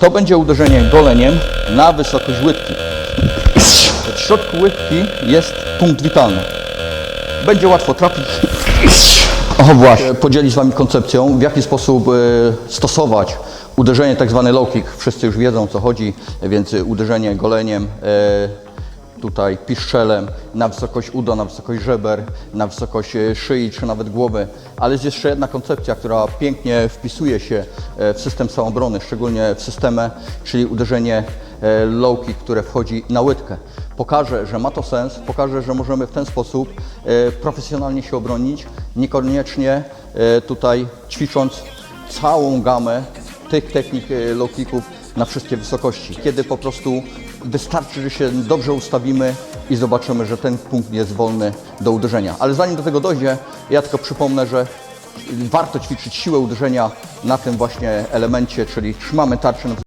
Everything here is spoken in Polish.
To będzie uderzenie goleniem na wysokość łydki. W środku łydki jest punkt witalny. Będzie łatwo trafić. O właśnie, podzielić z Wami koncepcją, w jaki sposób e, stosować uderzenie tak zwane low kick. Wszyscy już wiedzą o co chodzi, więc uderzenie goleniem, e, tutaj piszczelem na wysokość uda, na wysokość żeber, na wysokość e, szyi czy nawet głowy. Ale jest jeszcze jedna koncepcja, która pięknie wpisuje się e, w system samoobrony, szczególnie w systemę, czyli uderzenie e, low kick, które wchodzi na łydkę. Pokaże, że ma to sens, pokaże, że możemy w ten sposób profesjonalnie się obronić, niekoniecznie tutaj ćwicząc całą gamę tych technik low kicków na wszystkie wysokości. Kiedy po prostu wystarczy, że się dobrze ustawimy i zobaczymy, że ten punkt jest wolny do uderzenia. Ale zanim do tego dojdzie, ja tylko przypomnę, że warto ćwiczyć siłę uderzenia na tym właśnie elemencie, czyli trzymamy tarczę